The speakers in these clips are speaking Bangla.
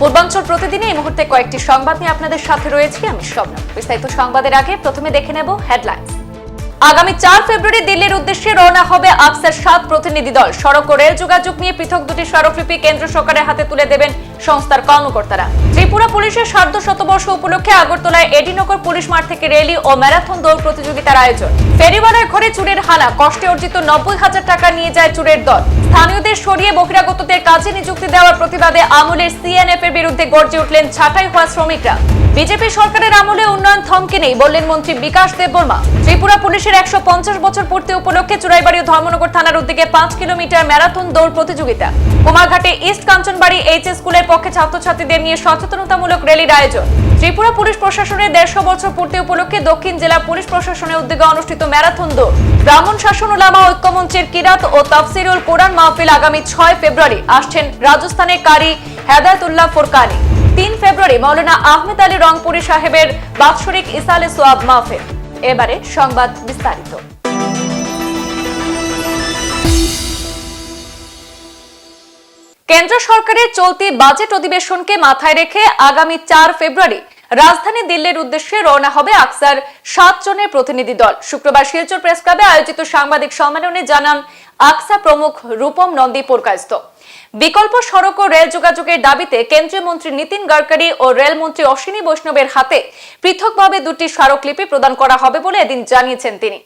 পূর্বাঞ্চল প্রতিদিনে এই মুহূর্তে কয়েকটি সংবাদ নিয়ে আপনাদের সাথে রয়েছি আমি স্বপ্ন বিস্তারিত সংবাদের আগে প্রথমে দেখে নেব হেডলাইন আগামী চার ফেব্রুয়ারি দিল্লির উদ্দেশ্যে রওনা হবে আফসার সাত প্রতিনিধি দল। সড়ক ও রেল যোগাযোগ নিয়ে পৃথক দুটি স্মারকলিপি কেন্দ্র সরকারের হাতে তুলে দেবেন সংস্থার কর্মকর্তারা। ত্রিপুরা পুলিশের সার্ধ শতবর্ষ উপলক্ষে আগরতলায় এডিনগর পুলিশ মাঠ থেকে র্যালি ও ম্যারাথন দৌড় প্রতিযোগিতার আয়োজন। ফেরিওয়ালার ঘরে চুরের হানা, কষ্টে অর্জিত নব্বই হাজার টাকা নিয়ে যায় চুরের দল। স্থানীয়দের সরিয়ে বহিরাগতদের কাজে নিযুক্তি দেওয়ার প্রতিবাদে আমলের সিএনএফ এর বিরুদ্ধে গর্জে উঠলেন ছাঁটাই হওয়া শ্রমিকরা। বিজেপি সরকারের আমলে উন্নয়ন থমকে নেই বললেন মন্ত্রী বিকাশ দেববর্মা। ত্রিপুরা পুলিশের একশো পঞ্চাশ বছর পূর্তি উপলক্ষে চুরাইবাড়ি ধর্মনগর থানার উদ্যোগে পাঁচ কিলোমিটার ম্যারাথন দৌড় প্রতিযোগিতা। কুমারঘাটে ইস্ট কাঞ্চনবাড়ি এইচ স্কুলের পক্ষে ছাত্রছাত্রীদের নিয়ে সচেতনতামূলক র্যালির আয়োজন। ত্রিপুরা পুলিশ প্রশাসনের দেড়শো বছর পূর্তি উপলক্ষে দক্ষিণ জেলা পুলিশ প্রশাসনের উদ্যোগে অনুষ্ঠিত ম্যারাথন দৌড়। ব্রাহ্মণ শাসন ওলামা ঐক্যমঞ্চের কিরাত ও তাফসিরুল কোরআন মাহফিল আগামী ছয় ফেব্রুয়ারি আসছেন রাজস্থানের কারি হেদায়তুল্লাহ ফোরকানি। তিন ফেব্রুয়ারি মৌলানা আহমেদ আলী রংপুরি সাহেবের বাৎসরিক ইসালে সোয়াব মাহফিল। এবারে সংবাদ বিস্তারিত। কেন্দ্র সরকারের চলতি বাজেট অধিবেশনকে মাথায় রেখে আগামী চার ফেব্রুয়ারি রাজধানী দিল্লির উদ্দেশ্যে রওনা হবে আকসার সাত জনের প্রতিনিধি দল। শুক্রবার শিলচর প্রেস ক্লাবে আয়োজিত সাংবাদিক সম্মেলনে জানান, আকসা প্রমুখ রূপম নন্দী পুরকায়স্ত বিকল্প সড়ক ও রেল যোগাযোগের দাবিতে কেন্দ্রীয় মন্ত্রী নীতিন গডকরি ও রেলমন্ত্রী অশ্বিনী বৈষ্ণবের হাতে পৃথকভাবে দুটি স্মারকলিপি প্রদান করা হবে বলে এদিন জানিয়েছেন তিনি।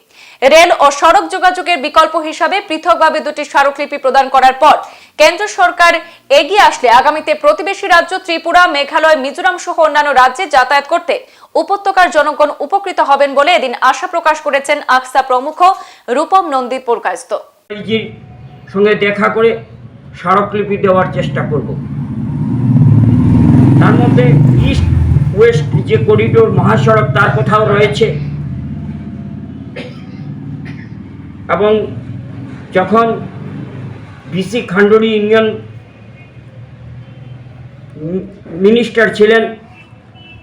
রেল ও সড়ক যোগাযোগের বিকল্প হিসাবে পৃথকভাবে দুটি স্মারকলিপি প্রদান করার পর কেন্দ্র সরকার এগিয়ে আসলে আগামীতে প্রতিবেশী রাজ্য ত্রিপুরা, মেঘালয়, মিজোরাম সহ অন্যান্য রাজ্যে যাতায়াত করতে উপত্যকার জনগণ উপকৃত হবেন বলে এদিন আশা প্রকাশ করেছেন আকসা প্রমুখ রূপম নন্দী পুরকায়স্ত সঙ্গে দেখা করে স্মারকলিপি দেওয়ার চেষ্টা করব। তার মধ্যে ইস্ট ওয়েস্ট যে করিডোর মহাসড়ক, তার কোথাও রয়েছে এবং যখন বিসি খান্ডুরি ইউনিয়ন মিনিস্টার ছিলেন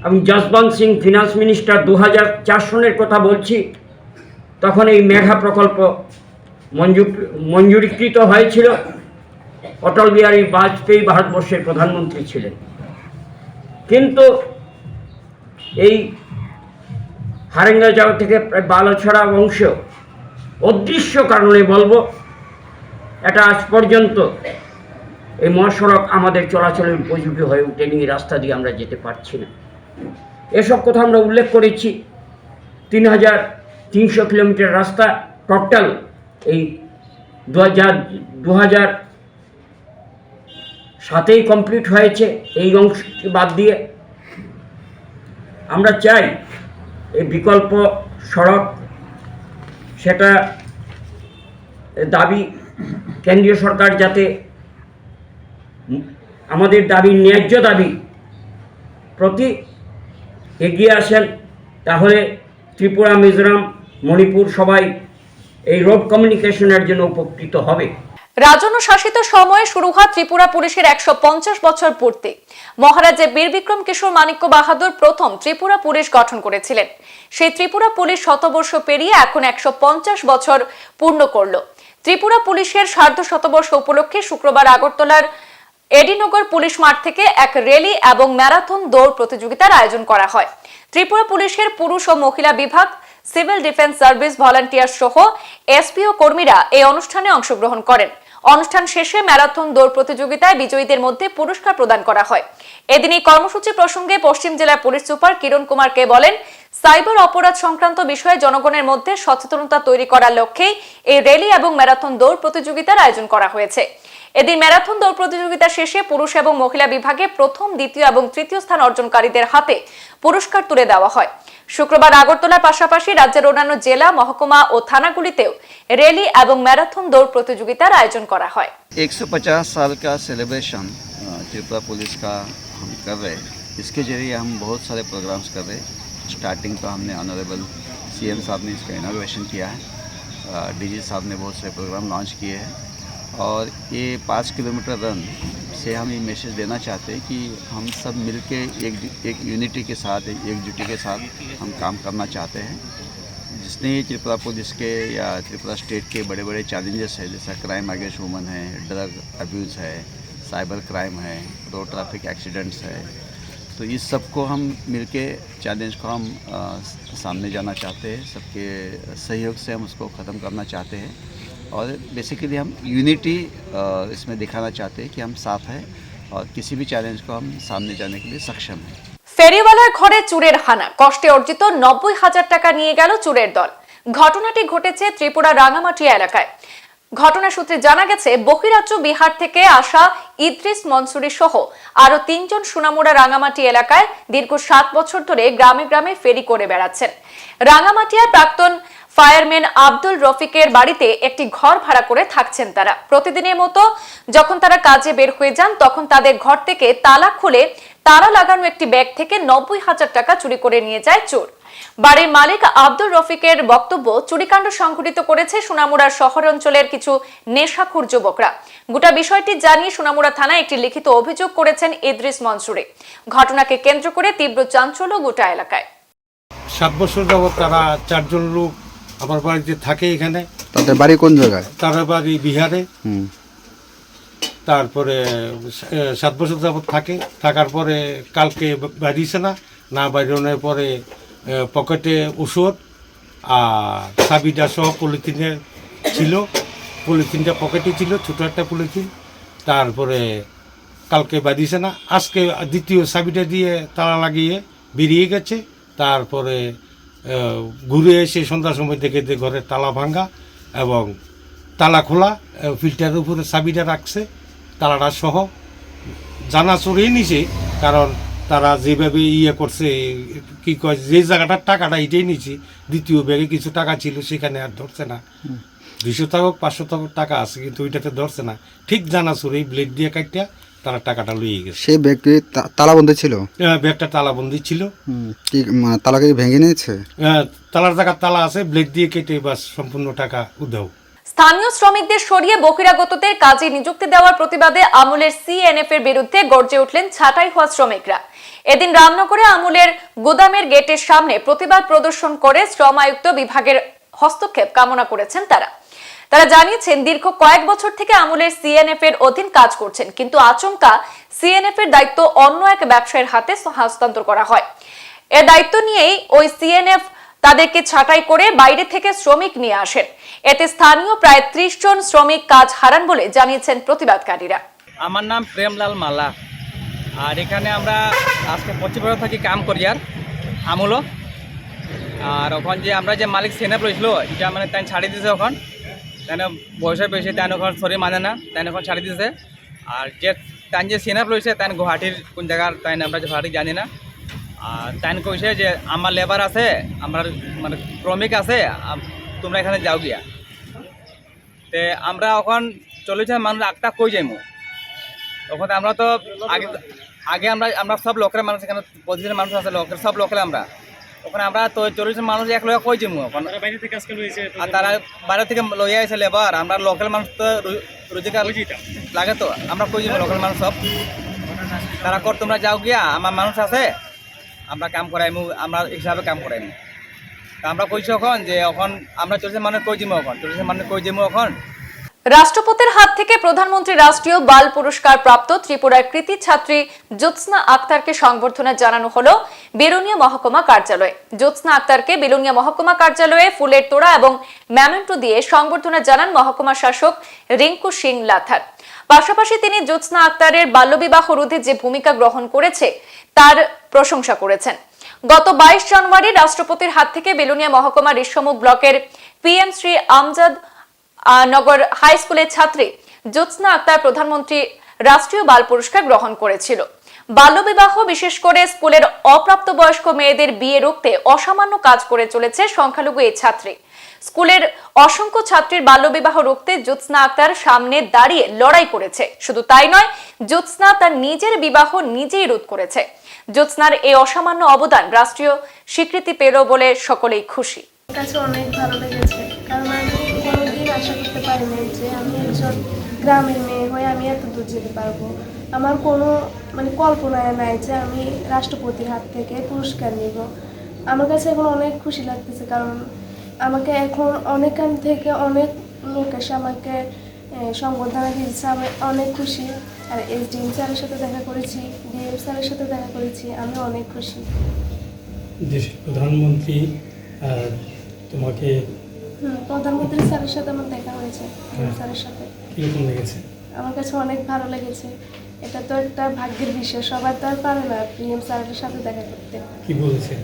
এবং যশবন্ত সিং ফিনান্স মিনিস্টার দু হাজার চার সনের কথা বলছি, তখন এই মেঘা প্রকল্প মঞ্জুর মঞ্জুরিকৃত হয়েছিল। অটল বিহারী বাজপেয়ী ভারতবর্ষের প্রধানমন্ত্রী ছিলেন। কিন্তু এই হারেঙ্গা যাওয়া থেকে প্রায় বালাছড়া অংশ অদৃশ্য কারণে বলব, এটা আজ পর্যন্ত এই মহাসড়ক আমাদের চলাচলের উপযোগী হয়ে ওঠেনি রাস্তা দিয়ে আমরা যেতে পারছি না। এসব কথা আমরা উল্লেখ করেছি, তিন হাজার তিনশো কিলোমিটার রাস্তা টোটাল এই দু হাজার দু হাজার সাতেই কমপ্লিট হয়েছে, এই অংশটি বাদ দিয়ে। আমরা চাই এই বিকল্প সড়ক সেটা দাবি কেন্দ্রীয় সরকার যাতে আমাদের দাবি, ন্যায্য দাবি প্রতি এগিয়ে আসেন, তাহলে ত্রিপুরা, মিজোরাম, মণিপুর সবাই এই রোড কমিউনিকেশনের জন্য উপকৃত হবে। রাজন্য শাসিত সময়ে শুরু হয় ত্রিপুরা পুলিশের একশো পঞ্চাশ বছর পূর্তি। মহারাজা বীর বিক্রম কিশোর মাণিক্য বাহাদুর প্রথম ত্রিপুরা পুলিশ গঠন করেছিলেন। সেই ত্রিপুরা পুলিশ শতবর্ষ পেরিয়ে এখন একশো পঞ্চাশ বছর পূর্ণ করল। ত্রিপুরা পুলিশের সার্ধ শতবর্ষ উপলক্ষে শুক্রবার আগরতলার এডিনগর পুলিশ মাঠ থেকে এক র্যালি এবং ম্যারাথন দৌড় প্রতিযোগিতার আয়োজন করা হয়। ত্রিপুরা পুলিশের পুরুষ ও মহিলা বিভাগ সিভিল ডিফেন্স সার্ভিস ভলান্টিয়ার সহ এসপিও কর্মীরা এই অনুষ্ঠানে অংশগ্রহণ করেন। অনুষ্ঠান শেষে ম্যারাথন দৌড় প্রতিযোগিতায় বিজয়ীদের মধ্যে পুরস্কার প্রদান করা হয়। এদিন এই কর্মসূচি প্রসঙ্গে পশ্চিম জেলার পুলিশ সুপার কিরণ কুমার কে বলেন, সাইবার অপরাধ সংক্রান্ত বিষয়ে জনগণের মধ্যে সচেতনতা তৈরি করার লক্ষ্যেই এই র্যালি এবং ম্যারাথন দৌড় প্রতিযোগিতার আয়োজন করা হয়েছে। এদিন ম্যারাথন দৌড় প্রতিযোগিতা শেষে পুরুষ এবং মহিলা বিভাগে প্রথম, দ্বিতীয় এবং তৃতীয় স্থান অর্জনকারীদের হাতে পুরস্কার তুলে দেওয়া হয়। শুক্রবার আগরতলার পাশাপাশি রাজ্যের অন্যান্য জেলা মহকুমা ও থানাগুলিতেও র্যালি এবং ম্যারাথন দৌড় প্রতিযোগিতার আয়োজন করা হয় 150 साल का सेलिब्रेशन त्रिपुरा पुलिस का हम कर रहे हैं इसके जरिए हम बहुत सारे प्रोग्राम्स कर रहे हैं स्टार्टिंग तो हमने ऑनरेबल सीएम साहब ने इसका इनाग्रेशन किया है डीजी साहब ने बहुत सारे प्रोग्राम लॉन्च किए हैं और ये पाँच किलोमीटर रन से हम ये मैसेज देना चाहते हैं कि हम सब मिल के एक एक यूनिटी के साथ एक एकजुटी के साथ हम काम करना चाहते हैं। जिसने ये त्रिपुरा पुलिस के या त्रिपुरा स्टेट के बड़े बड़े चैलेंजेस है जैसा क्राइम अगेंस्ट वुमन है ड्रग अब्यूज़ है साइबर क्राइम है रोड ट्रैफ़िक एक्सीडेंट्स है तो इस सबको हम मिलके चैलेंज को हम अ, सामने जाना चाहते हैं। सबके सहयोग से हम उसको ख़त्म करना चाहते हैं। और बेसिकली हम यूनिटी इसमें दिखाना चाहते हैं कि हम साथ हैं और किसी भी चैलेंज को हम सामने जाने के लिए सक्षम हैं ফেরিওয়ালার ঘরে চুরের হানা কষ্টে অর্জিত নব্বই হাজার টাকা নিয়ে গেল চুরের দল ঘটনাটি ঘটেছে ত্রিপুরা রাঙামাটিয়া এলাকায় ঘটনা সূত্রে জানা গেছে বহিরাজ্য বিহার থেকে আসা ইদ্রিস মনসুরি সহ আরো তিনজন সুনামুড়া রাঙামাটি এলাকায় দীর্ঘ সাত বছর ধরে গ্রামে গ্রামে ফেরি করে বেড়াচ্ছেন রাঙামাটিয়ার প্রাক্তন ফায়ারম্যান আব্দুল রফিকের বাড়িতে একটি ঘর ভাড়া করে থাকছেন তারা। প্রতিদিনের মতো যখন তারা কাজে বের হয়ে যান, তখন তাদের ঘর থেকে তালা খুলে তালা লাগানো একটি ব্যাগ থেকে নব্বই হাজার টাকা চুরি করে নিয়ে যায় চোর। বাড়ির মালিক আব্দুল রফিকের বক্তব্য চুরিকাণ্ড সংঘটিত করেছে সোনামুড়ার শহর অঞ্চলের কিছু নেশাখুর যুবকরা। গোটা বিষয়টি জানিয়ে সোনামুড়া থানায় একটি লিখিত অভিযোগ করেছেন ইদ্রিস মনসুরে। ঘটনাকে কেন্দ্র করে তীব্র চাঞ্চল্য গোটা এলাকায়। সাত বছর যাবৎ তারা চারজন লোক আমার বাড়িতে থাকে এখানে তাদের বাড়ি কোন জায়গায়? তারা বাড়ি বিহারে। হুম। তারপরে সাত বছর যাবৎ থাকে। থাকার পরে কালকে বাড়িছে না না বাইরনের পরে পকেটে ওষুধ আর চাবিটা সহ পলিথিনে ছিল। পলিথিনটা পকেটে ছিল ছোটো একটা পলিথিন। তারপরে কালকে বাঁধিছে না আজকে দ্বিতীয় চাবিটা দিয়ে তালা লাগিয়ে বেরিয়ে গেছে। তারপরে ঘুরে এসে সন্ধ্যার সময় দেখে যে ঘরের তালা ভাঙ্গা এবং তালা খোলা ফিল্টারের উপরে চাবিটা রাখছে তালাটা সহ। জানা চড়েই নিছে কারণ তারা যেভাবে ইয়ে করছে কি কয় যে জায়গাটার টাকাটা এটাই নিছে দ্বিতীয় ব্যাগে কিছু টাকা ছিল সেখানে আর ধরছে না। দুইশো টাকা পাঁচশো টাকা টাকা আছে কিন্তু ওইটাতে ধরছে না। ঠিক জানা চড়েই ব্লেড দিয়ে কাটিয়া তারা টাকাটা লইয়ে গেছে। সেই ব্যক্তি তা- তালাবন্ধ ছিল? আহ, ব্যাগটা তালাবন্দি ছিল। কি মানে তালাকে ভেঙে নিয়েছে? তালার জায়গা তালা আছে ব্লেড দিয়ে কেটে বাস সম্পূর্ণ টাকা উধাও স্থানীয় শ্রমিকদের সরিয়ে বহিরাগতদের কাজে নিযুক্তি দেওয়ার প্রতিবাদে আমুলের সিএনএফ এর বিরুদ্ধে গর্জে উঠলেন ছাঁটাই হওয়া শ্রমিকরা। এদিন রামনগরে আমুলের গুদামের গেটের সামনে প্রতিবাদ প্রদর্শন করে শ্রম আয়ুক্ত বিভাগের হস্তক্ষেপ কামনা করেছেন তারা। তারা জানিয়েছেন, দীর্ঘ কয়েক বছর থেকে আমুলের সিএনএফ এর অধীন কাজ করছেন, কিন্তু আচমকা সিএনএফ এর দায়িত্ব অন্য এক ব্যবসায়ীর হাতে হস্তান্তর করা হয়। এর দায়িত্ব নিয়েই ওই সিএনএফ তাদেরকে ছাঁটাই করে বাইরে থেকে শ্রমিক নিয়ে আসেন। এতে স্থানীয় প্রায় ত্রিশ জন শ্রমিক কাজ হারান বলে জানিয়েছেন প্রতিবাদকারীরা। আমার নাম প্রেমলাল মালা। আর এখানে আমরা আজকে পঁচিশ বছর থাকি কাম করি আর আমুলো আর ওখান যে আমরা যে মালিক সেনেপ রয়েছিল, এটা মানে তাই ছাড়িয়ে দিছে ওখান। তাই বয়সে বেশি তাই ওখান শরীর মানে না তাই ওখান ছাড়ি দিছে। আর যে তাই যে সেনেপ রয়েছে তাই গুয়াহাটির কোন জায়গার তাই আমরা গুয়াহাটি জানি না। আর তাই কইছে যে আমার লেবার আছে আমার মানে শ্রমিক আছে তোমরা এখানে যাও গিয়া। তে আমরা ওখান চলেছে মানুষ একটা কই যাইমু তখন তো আমরা তো আগে আগে আমরা আমরা সব লোকের মানুষ এখানে পঁচিশের মানুষ আছে, লোকের, সব লোকের আমরা। ওখানে আমরা তো চল্লিশ মানুষ এক লোক কই যাব ওখানে। আর তারা বাইরে থেকে লইয়া আসে লেবার। আমরা লোকাল মানুষ তো রোজগার লাগে তো আমরা কই যাব লোকাল মানুষ সব? তারা কর তোমরা যাও গিয়া আমার মানুষ আছে আমরা কাম করাইমু আমরা হিসাবে কাম করাইমু। তা আমরা কইছি এখন যে এখন আমরা চল্লিশ মানুষ কই যাব এখন? চল্লিশ মানুষ কই যাব এখন? রাষ্ট্রপতির হাত থেকে প্রধানমন্ত্রী রাষ্ট্রীয় বাল পুরস্কার প্রাপ্ত ত্রিপুরার কৃতি ছাত্রী জ্যোৎস্না আক্তারকে সংবর্ধনা জানানো হলো বেরুনিয়া মহকুমা কার্যালয়ে। জ্যোৎস্না আক্তারকে বেলুনিয়া মহকুমা কার্যালয়ে ফুলের তোড়া এবং ম্যামেন্টো দিয়ে সংবর্ধনা জানান মহকুমা শাসক রিঙ্কু সিং লাথার। পাশাপাশি তিনি জ্যোৎস্না আক্তারের বাল্যবিবাহ রোধে যে ভূমিকা গ্রহণ করেছে, তার প্রশংসা করেছেন। গত বাইশ জানুয়ারি রাষ্ট্রপতির হাত থেকে বেলুনিয়া মহকুমা ঋষ্যমুখ ব্লকের পিএম শ্রী আমজাদ নগর হাই স্কুলের ছাত্রী জ্যোৎস্না আক্তার প্রধানমন্ত্রী রাষ্ট্রীয় বাল পুরস্কার গ্রহণ করেছিল। বাল্যবিবাহ, বিশেষ করে স্কুলের অপ্রাপ্তবয়স্ক মেয়েদের বিয়ে রুখতে অসামান্য কাজ করে চলেছে সংখ্যালঘু এই ছাত্রী। স্কুলের অসংখ্য ছাত্রীর বাল্যবিবাহ রুখতে জ্যোৎস্না আক্তার সামনে দাঁড়িয়ে লড়াই করেছে। শুধু তাই নয়, জ্যোৎস্না তার নিজের বিবাহ নিজেই রোধ করেছে। জ্যোৎস্নার এই অসামান্য অবদান রাষ্ট্রীয় স্বীকৃতি পেল বলে সকলেই খুশি। অনেক ভালো লেগেছে। আশা করতে পারিনি যে আমি একজন গ্রামের মেয়ে হয়ে আমি এত দূর যেতে পারব। আমার কোনো মানে কল্পনায় নাই যে আমি রাষ্ট্রপতির হাত থেকে পুরস্কার নিব। আমার কাছে এখন অনেক খুশি লাগতেছে কারণ আমাকে এখন অনেকখান থেকে অনেক লোক এসে আমাকে সংবর্ধনা দিয়েছে। আমি অনেক খুশি। আর এসডিএম স্যারের সাথে দেখা করেছি ডিএম স্যারের সাথে দেখা করেছি। আমি অনেক খুশি। দেশের প্রধানমন্ত্রী তোমাকে প্রধানমন্ত্রী স্যারের সাথে আমার দেখা হয়েছে ডিএম স্যারের সাথে। কীরকম লেগেছে? আমার কাছে অনেক ভালো লেগেছে। এটা তো একটা ভাগ্যের বিষয় সবার তো আর পারে না পিএম স্যারের সাথে দেখা করতে। কি বলেছে?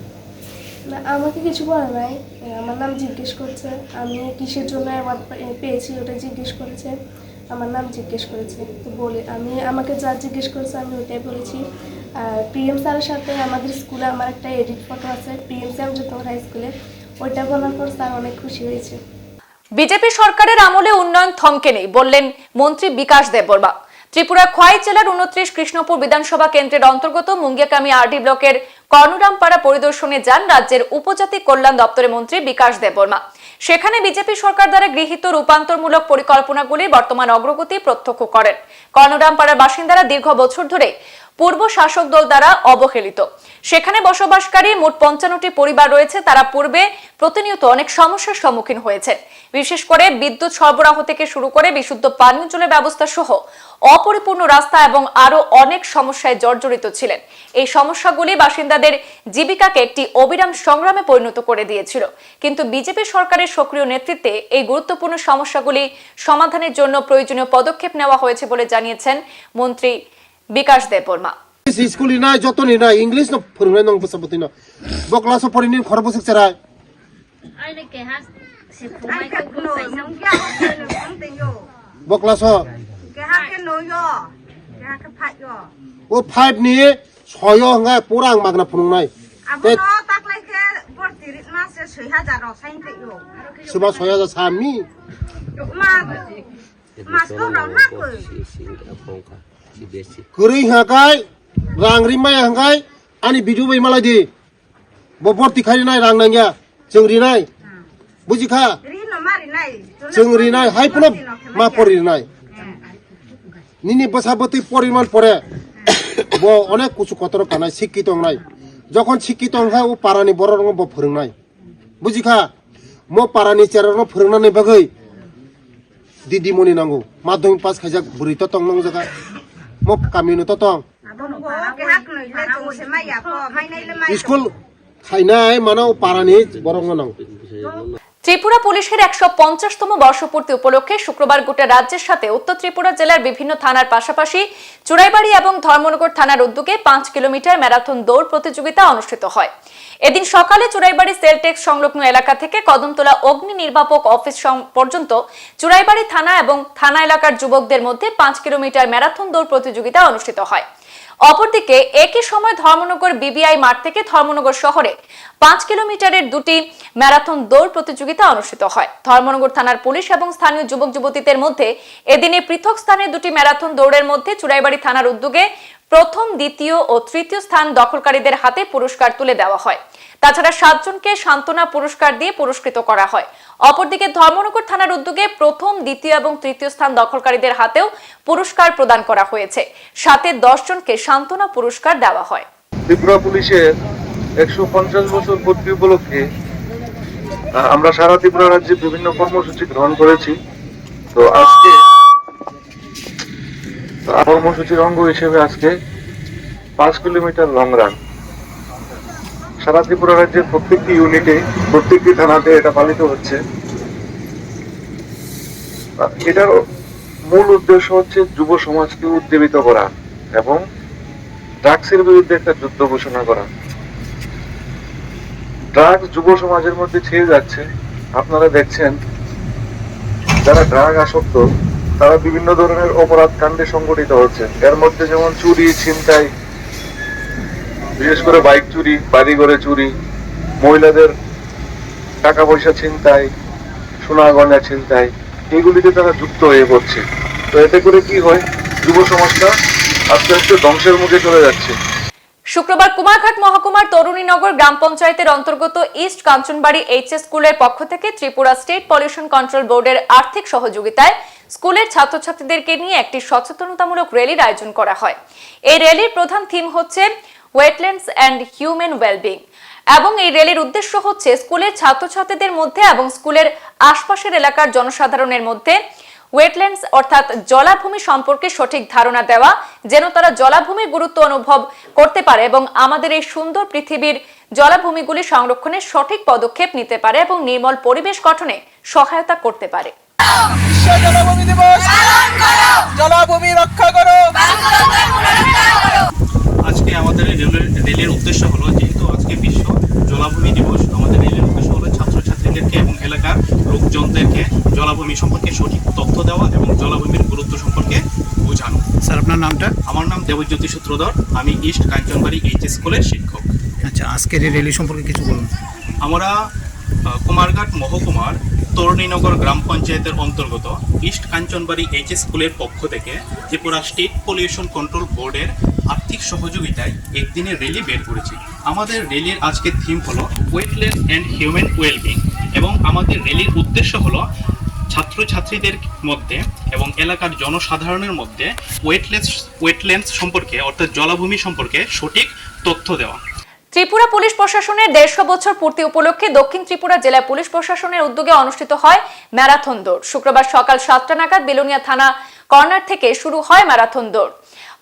না আমাকে কিছু বলে নাই। আমার নাম জিজ্ঞেস করছে আমি কিসের জন্য অ্যাওয়ার্ড পেয়েছি ওটা জিজ্ঞেস করেছে আমার নাম জিজ্ঞেস করেছে। তো বলে আমি আমাকে যা জিজ্ঞেস করেছে আমি ওটাই বলেছি। আর পিএম স্যারের সাথে আমাদের স্কুলে আমার একটা এডিট ফটো আছে পিএম স্যার যত হাই স্কুলে ওইটা বলার পর স্যার অনেক খুশি হয়েছে। বিজেপি সরকারের আমলে উন্নয়ন থমকে নেই, বললেন মন্ত্রী বিকাশ দেববর্মা। ত্রিপুরা খোয়াই জেলার উনত্রিশ কৃষ্ণপুর বিধানসভা কেন্দ্রের অন্তর্গত মুঙ্গিয়াকামী আরডি ব্লকের কর্ণরামপাড়া পরিদর্শনে যান রাজ্যের উপজাতি কল্যাণ দপ্তরের মন্ত্রী বিকাশ দেববর্মা। সেখানে বিজেপি সরকার দ্বারা গৃহীত রূপান্তরমূলক পরিকল্পনাগুলির বর্তমান অগ্রগতি প্রত্যক্ষ করেন। কর্ণরামপাড়ার বাসিন্দারা দীর্ঘ বছর ধরে পূর্ব শাসক দল দ্বারা অবহেলিত। সেখানে বসবাসকারী মোট পঞ্চান্নটি পরিবার রয়েছে, তারা পূর্বে প্রতিনিয়ত অনেক সমস্যার সম্মুখীন হয়েছে বিশেষ করে বিদ্যুৎ সরবরাহ থেকে শুরু করে বিশুদ্ধ পানীয় জলের ব্যবস্থা সহ অপরিপূর্ণ রাস্তা এবং আরও অনেক সমস্যায় জর্জরিত ছিলেন। এই সমস্যাগুলি বাসিন্দাদের জীবিকাকে একটি অবিরাম সংগ্রামে পরিণত করে দিয়েছিল। কিন্তু বিজেপি সরকারের সক্রিয় নেতৃত্বে এই গুরুত্বপূর্ণ সমস্যাগুলি সমাধানের জন্য প্রয়োজনীয় পদক্ষেপ নেওয়া হয়েছে বলে জানিয়েছেন মন্ত্রী বিকাশ দেববর্মা স্কুলি নাই যতনি নাই ইংলিশ না ফুরুরে নং বসাবতি না। বকলা সব পড়িনি ঘর বসে চেরাই বকলা সব। ও ফাইভ নি ছয় হঙ্গায় পুরা আং মাগনা ফুরুং নাই। সুবা ছয় হাজার সামনি মাছ তো রান্না করি Kering hakai, rang rimai hakai, ani bidu bai malai di. Bobor tikai nai rang nangya, ceng rinai. Bujika. Ceng rinai, hai punap ma pori rinai. Nini basabati poriman pore. Bo onek kusu kotor kanai sikito ngai. যখন শিক্ষিত হয় ও পারানি বড় রঙ ফোরনাই বুঝিখা মো পারানি চেরানো ফোরনানি বাগৈ দিদিমণি নাঙ্গো মাধ্যমিক পাস খাইজাক বুড়িত তং নাঙ্গো জায়গা ত্রিপুরা পুলিশের একশো পঞ্চাশতম বর্ষপূর্তি উপলক্ষে শুক্রবার গোটা রাজ্যের সাথে উত্তর ত্রিপুরা জেলার বিভিন্ন থানার পাশাপাশি চুড়াইবাড়ি এবং ধর্মনগর থানার উদ্যোগে পাঁচ কিলোমিটার ম্যারাথন দৌড় প্রতিযোগিতা অনুষ্ঠিত হয়। এদিন সকালে চুড়াইবাড়ি সেলটেক্স সংলগ্ন এলাকা থেকে কদমতলা অগ্নি নির্বাপক অফিস পর্যন্ত চুড়াইবাড়ি থানা এবং থানা এলাকার যুবকদের মধ্যে পাঁচ কিলোমিটার ম্যারাথন দৌড় প্রতিযোগিতা অনুষ্ঠিত হয়। অপরদিকে একই সময় ধর্মনগর বিবিআই মাঠ থেকে ধর্মনগর শহরে পাঁচ কিলোমিটারের দুটি ম্যারাথন দৌড় প্রতিযোগিতা অনুষ্ঠিত হয়। ধর্মনগর থানার পুলিশ এবং স্থানীয় যুবক যুবতীদের মধ্যে এদিনে পৃথক স্থানে দুটি ম্যারাথন দৌড়ের মধ্যে চুড়াইবাড়ি থানার উদ্যোগে প্রথম, দ্বিতীয় ও তৃতীয় স্থান দখলকারীদের হাতে পুরস্কার তুলে দেওয়া হয়। তাছাড়া সাতজনকে সান্ত্বনা পুরস্কার দিয়ে পুরস্কৃত করা হয়। অপরদিকে ধর্মনগর থানার উদ্যোগে প্রথম, দ্বিতীয় এবং তৃতীয় স্থান দখলকারীদের হাতেও পুরস্কার প্রদান করা হয়েছে। সাথে দশ জনকে সান্ত্বনা পুরস্কার দেওয়া হয়। ত্রিপুরা পুলিশের একশো পঞ্চাশ বছর পূর্তি উপলক্ষে আমরা সারা ত্রিপুরা রাজ্যে বিভিন্ন কর্মসূচি গ্রহণ করেছি। তো আজকে কর্মসূচির অঙ্গ হিসেবে আজকে পাঁচ কিলোমিটার লং রান সারা ত্রিপুরা রাজ্যের প্রত্যেকটি ইউনিটে প্রত্যেকটি থানাতে এটা পালিত হচ্ছে। এটার মূল উদ্দেশ্য হচ্ছে যুব সমাজকে উজ্জীবিত করা এবং ড্রাগসের বিরুদ্ধে একটা যুদ্ধ ঘোষণা করা। ড্রাগস যুব সমাজের মধ্যে ছেয়ে যাচ্ছে। আপনারা দেখছেন, যারা ড্রাগ আসক্ত তারা বিভিন্ন ধরনের অপরাধ কাণ্ডে সংগঠিত হচ্ছে। এর মধ্যে যেমন চুরি, ছিনতাই, বিশেষ করে বাইক চুরি বাড়ি ঘরে চুরি, মহিলাদের টাকা পয়সা ছিনতাই সোনা গয়না ছিনতাই, এগুলিতে তারা যুক্ত হয়ে পড়ছে। তো এতে করে কি হয়? যুব সমাজটা আস্তে আস্তে ধ্বংসের মুখে চলে যাচ্ছে। শুক্রবার কুমারঘাট মহকুমার তরুণীনগর গ্রাম পঞ্চায়েতের অন্তর্গত ইস্ট কাঞ্চনবাড়ি এইচএস স্কুলের পক্ষ থেকে ত্রিপুরা স্টেট পলিউশন কন্ট্রোল বোর্ডের আর্থিক সহযোগিতায় স্কুলের ছাত্রছাত্রীদেরকে নিয়ে একটি সচেতনতামূলক র্যালির আয়োজন করা হয়। এই র্যালির প্রধান থিম হচ্ছে ওয়েটল্যান্ডস অ্যান্ড হিউম্যান ওয়েলবিং এবং এই র্যালির উদ্দেশ্য হচ্ছে স্কুলের ছাত্রছাত্রীদের মধ্যে এবং স্কুলের আশপাশের এলাকার জনসাধারণের মধ্যে ওয়েটল্যান্ডস অর্থাৎ জলাভূমি সম্পর্কে সঠিক ধারণা দেওয়া, যেন তারা জলাভূমির গুরুত্ব অনুভব করতে পারে এবং আমাদের এই সুন্দর পৃথিবীর জলাভূমিগুলি সংরক্ষণে সঠিক পদক্ষেপ নিতে পারে এবং নির্মল পরিবেশ গঠনে সহায়তা করতে পারে। জলাভূমি দিবস। জলাভূমি রক্ষা করো। আজকে আমাদের রেলের রেলের উদ্দেশ্য হলো যেহেতু আজকে বিশ্ব জলাভূমি দিবস আমাদের রেলের উদ্দেশ্য হলো ছাত্রছাত্রীদেরকে এবং এলাকার লোকজনদেরকে জলাভূমি সম্পর্কে সঠিক তথ্য দেওয়া এবং জলাভূমির গুরুত্ব সম্পর্কে বোঝানো। স্যার আপনার নামটা? আমার নাম দেবজ্যোতি সূত্রধর। আমি ইস্ট কাঞ্চনবাড়ি এইচএস স্কুলের শিক্ষক। আচ্ছা আজকের এই র্যালি সম্পর্কে কিছু বলুন। আমরা কুমারঘাট মহকুমার তরুণীনগর গ্রাম পঞ্চায়েতের অন্তর্গত ইস্ট কাঞ্চনবাড়ি এইচএস স্কুলের পক্ষ থেকে ত্রিপুরা স্টেট পলিউশন কন্ট্রোল বোর্ডের আর্থিক সহযোগিতায় একদিনের র্যালি বের করেছি। আমাদের র্যালির আজকের থিম হলো ওয়েটল্যান্ড অ্যান্ড হিউম্যান ওয়েলবিং এবং আমাদের র্যালির উদ্দেশ্য হলো ছাত্রছাত্রীদের মধ্যে এবং এলাকার জনসাধারণের মধ্যে ওয়েটল্যান্ডস ওয়েটল্যান্ডস সম্পর্কে অর্থাৎ জলাভূমি সম্পর্কে সঠিক তথ্য দেওয়া। ত্রিপুরা পুলিশ প্রশাসনের দেড়শো বছর পূর্তি উপলক্ষে দক্ষিণ ত্রিপুরা জেলা পুলিশ প্রশাসনের উদ্যোগে অনুষ্ঠিত হয় ম্যারাথন দৌড়। শুক্রবার সকাল সাতটা নাগাদ বেলুনিয়া থানা কর্নার থেকে শুরু হয় ম্যারাথন দৌড়।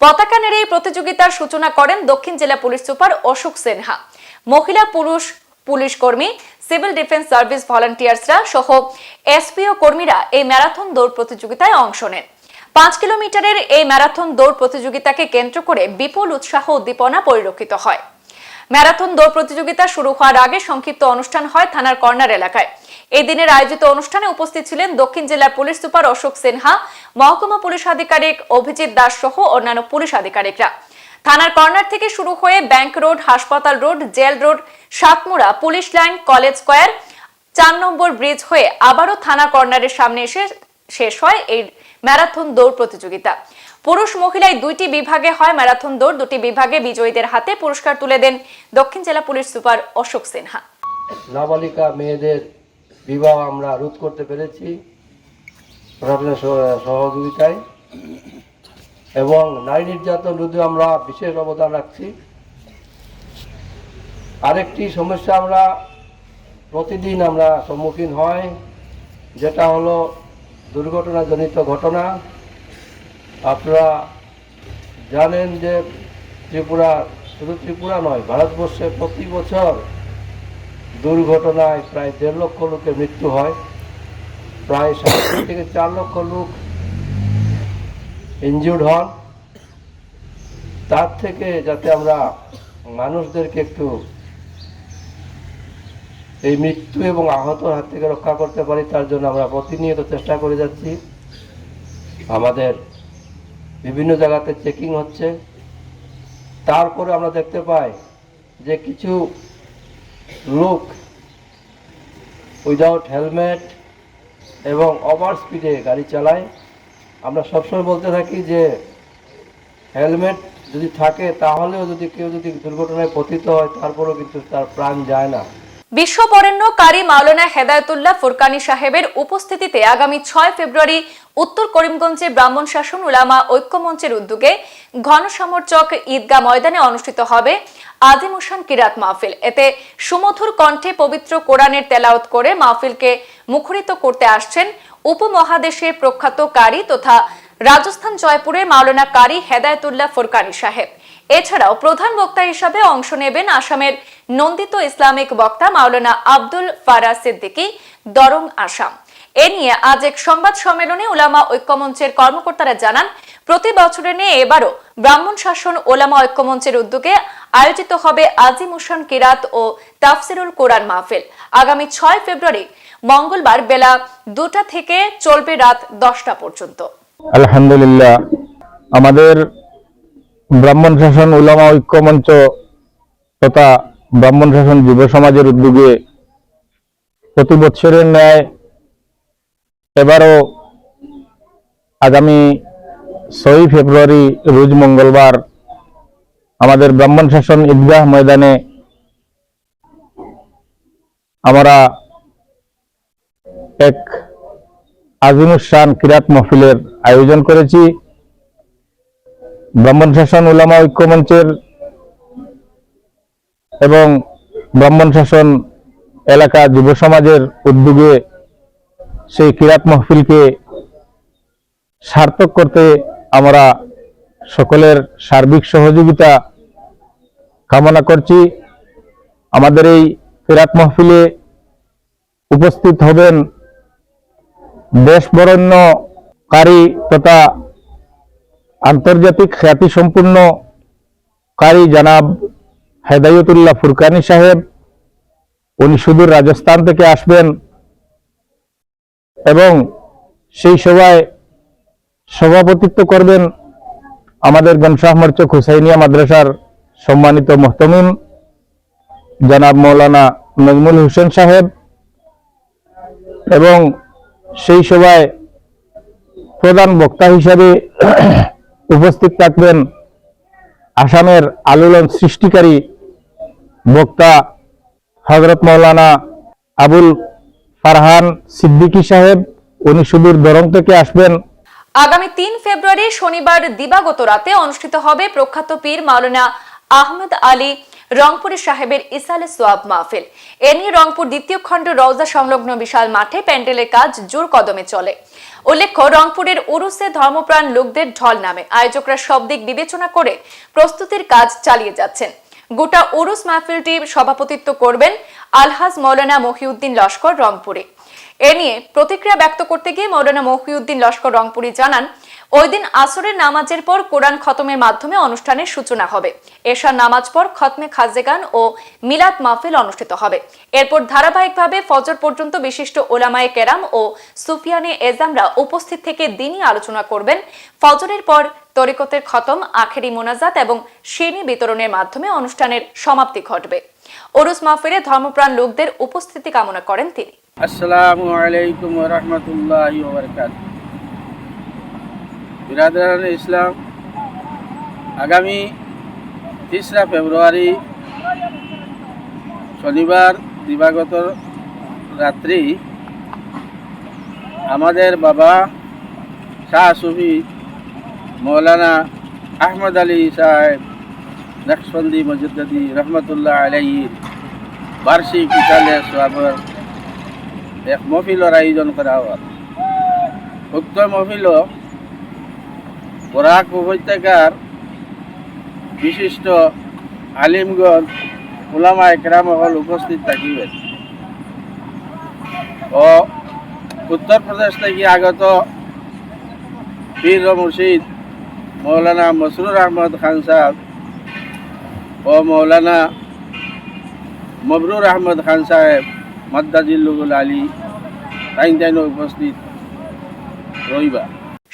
পতাকা নেড়ে এই প্রতিযোগিতার সূচনা করেন দক্ষিণ জেলা পুলিশ সুপার অশোক সিনহা। মহিলা পুরুষ পুলিশ কর্মী, সিভিল ডিফেন্স সার্ভিস ভলান্টিয়ার্সরা সহ এসপিও কর্মীরা এই ম্যারাথন দৌড় প্রতিযোগিতায় অংশ নেন। পাঁচ কিলোমিটারের এই ম্যারাথন দৌড় প্রতিযোগিতাকে কেন্দ্র করে বিপুল উৎসাহ উদ্দীপনা পরিলক্ষিত হয়। ম্যারাথন দৌড় প্রতিযোগিতা শুরু হওয়ার আগে সংক্ষিপ্ত অনুষ্ঠান হয় থানার কর্নার এলাকায়। এই দিনের আয়োজিত অনুষ্ঠানে উপস্থিত ছিলেন দক্ষিণ জেলার পুলিশ সুপার অশোক সিনহা, মহকুমা পুলিশ আধিকারিক অভিজিৎ দাস সহ অন্যান্য পুলিশ আধিকারিকরা। থানার কর্নার থেকে শুরু হয়ে ব্যাংক রোড, হাসপাতাল road, jail road, Satmura, police line, college square, চার নম্বর ব্রিজ হয়ে আবারও থানা কর্নারের সামনে এসে শেষ হয় এই ম্যারাথন দৌড় প্রতিযোগিতা। পুরুষ মহিলায় দুইটি বিভাগে হয় ম্যারাথন দৌড়। দুটি বিভাগে বিজয়ীদের হাতে পুরস্কার তুলে দেন দক্ষিণ জেলা পুলিশ সুপার অশোক সিনহা। নাবালিকা মেয়েদের বিবাহ আমরা রোধ করতে পেরেছি সহযোগিতায়। এবং নারী নির্যাতন রোধে আমরা বিশেষ অবদান রাখছি। আরেকটি সমস্যা আমরা প্রতিদিন আমরা সম্মুখীন হয় যেটা হলো দুর্ঘটনাজনিত ঘটনা। আপনারা জানেন যে ত্রিপুরা শুধু ত্রিপুরা নয়, ভারতবর্ষে প্রতি বছর দুর্ঘটনায় প্রায় দেড় লক্ষ লোকের মৃত্যু হয়। প্রায় সাড়ে থেকে চার লক্ষ লোক ইনজিউর্ড হন। তার থেকে যাতে আমরা মানুষদেরকে একটু এই মৃত্যু এবং আহতর হাত থেকে রক্ষা করতে পারি, তার জন্য আমরা প্রতিনিয়ত চেষ্টা করে যাচ্ছি। আমাদের বিভিন্ন জায়গাতে চেকিং হচ্ছে। তারপরে আমরা দেখতে পাই যে কিছু লোক উইদাউট হেলমেট এবং ওভার স্পিডে গাড়ি চালায়। আমরা সবসময় বলতে থাকি যে হেলমেট যদি থাকে তাহলেও যদি কেউ যদি দুর্ঘটনায় পতিত হয়, তারপরেও কিন্তু তার প্রাণ যায় না। বিশ্ব বরেণ্য কারি মাওলানা হেদায়তুল্লাহ ফুরকানি সাহেবের উপস্থিতিতে আগামী ছয় ফেব্রুয়ারি উত্তর করিমগঞ্জে ব্রাহ্মণ শাসন উলামা ঐক্যমঞ্চের উদ্যোগে ঘনসামরচক ঈদগাহ ময়দানে অনুষ্ঠিত হবে আজিমুসান কিরাত মাহফিল। এতে সুমধুর কণ্ঠে পবিত্র কোরআনের তেলাওত করে মাহফিলকে মুখরিত করতে আসছেন উপমহাদেশের প্রখ্যাত কারি তথা রাজস্থান জয়পুরের মাওলানা কারি হেদায়তুল্লাহ ফুরকানি সাহেব। এছাড়াও প্রধান বক্তা হিসাবে অংশ নেবেন আসামের নন্দিত ইসলামিক বক্তা মাওলানা আব্দুল ফারা সিদ্দিকী, দরং, আসাম। এ নিয়ে আজ এক সংবাদ সম্মেলনে ওলামা ঐক্যমঞ্চের কর্মকর্তারা জানান, প্রতি বছরের নিয়ে এবারও ব্রাহ্মণ শাসন ওলামা ঐক্যমঞ্চের উদ্যোগে আয়োজিত হবে আজিম আজিমুসান কিরাত ও তাফসিরুল কোরআন মাহফিল। আগামী ছয় ফেব্রুয়ারি মঙ্গলবার বেলা দুটা থেকে চলবে রাত দশটা পর্যন্ত। আলহামদুলিল্লাহ, আমাদের ব্রাহ্মণ শাসন, উলামা ঐক্য মঞ্চ তথা ব্রাহ্মণ শাসন যুব সমাজের উদ্যোগে প্রতি বৎসরের ন্যায় এবারও আগামী ছয়ই ফেব্রুয়ারি, রোজ মঙ্গলবার আমাদের ব্রাহ্মণ শাসন ঈদগাহ ময়দানে আমরা এক আজিমুসান কিরাত মহফিলের আয়োজন করেছি। ব্রাহ্মণ শাসন উলামা ঐক্য মঞ্চের এবং ব্রাহ্মণ শাসন এলাকা যুব সমাজের উদ্যোগে সেই কিরাত মহফিলকে সার্থক করতে আমরা সকলের সার্বিক সহযোগিতা কামনা করছি। আমাদের এই ফেরাত মাহফিলে উপস্থিত হবেন দেশ বরণ্যকারী তথা আন্তর্জাতিক খ্যাতিসম্পন্ন কারি জানাব হেদায়তুল্লাহ ফুরকানি সাহেব, উনি সুদূর রাজস্থান থেকে আসবেন এবং সেই সভায় সভাপতিত্ব করবেন আমাদের গনশাহ মরচক হুসাইনিয়া মাদ্রাসার সম্মানিত মোহতমিম জনাব মৌলানা নজমুল হোসেন সাহেব এবং সেই সভায় প্রধান বক্তা হিসাবে উপস্থিত থাকবেন আসামের আলোড়ন সৃষ্টিকারী বক্তা হজরত মৌলানা আবুল ফারহান সিদ্দিকী সাহেব, উনি সুদূর দরং থেকে আসবেন। আগামী তিন ফেব্রুয়ারি শনিবার দিবাগত রাতে অনুষ্ঠিত হবে প্রখ্যাত পীর মাওলানা আহমদ আলী রংপুরের সাহেবের ইসালে সোয়াব মাহফিল। এ নিয়ে রংপুর দ্বিতীয় খণ্ড রওজা সংলগ্ন বিশাল মাঠে প্যান্ডেলের কাজ জোর কদমে চলে। উল্লেখ্য, রংপুরের উরুসে ধর্মপ্রাণ লোকদের ঢল নামে। আয়োজকরা সব দিক বিবেচনা করে প্রস্তুতির কাজ চালিয়ে যাচ্ছেন। গোটা উরুস মাহফিলটি সভাপতিত্ব করবেন আলহাজ মৌলানা মহিউদ্দিন লস্কর রংপুরে। এ নিয়ে প্রতিক্রিয়া ব্যক্ত করতে গিয়ে মৌলানা মহিউদ্দিন লস্কর রংপুরি জানান ওই দিন আসরের নামাজের পর কোরআন খতমের মাধ্যমে অনুষ্ঠানের সূচনা হবে। এশার নামাজ পর খতমে খাজেগান ও মিলাদ মাহফিল অনুষ্ঠিত হবে। এরপর ধারাবাহিকভাবে ফজর পর্যন্ত বিশিষ্ট ওলামায়ে কেরাম ও সুফিয়ানে এজামরা উপস্থিত থেকে দিনই আলোচনা করবেন। ফজরের পর তরিকতের খতম, আখেরি মোনাজাত এবং শ্রেণি বিতরণের মাধ্যমে অনুষ্ঠানের সমাপ্তি ঘটবে। ওরুস মাহফিলে ধর্মপ্রাণ লোকদের উপস্থিতি কামনা করেন তিনি। আসসালামু আলাইকুম রহমতুল্লাহ বিরাদান ইসলাম, আগামী তেসরা ফেব্রুয়ারি শনিবার দিবাগত রাত্রি আমাদের বাবা শাহ সুফি মৌলানা আহমদ আলী সাহেব নকশবন্দি মজুদ্দি রহমতুল্লাহ আলাইহির বার্ষিক ইতালে সোয়াবর এক মহফিলৰ আয়োজন কৰা হ'ল উক্ত মহফিল বৰাক উপত্যকাৰ বিশিষ্ট আলিমগণ ওলামা একরামসকল উপস্থিত থাকিবে ও উত্তর প্রদেশ থেকে আগত পীর ও মুর্শিদ মৌলানা মসরুর আহমদ খান সাহেব ও মৌলানা মবরুর আহমদ খান সাহেব মাদ্দাজিল্লুল আলী, তাইন তাইন উপস্থিত রইবা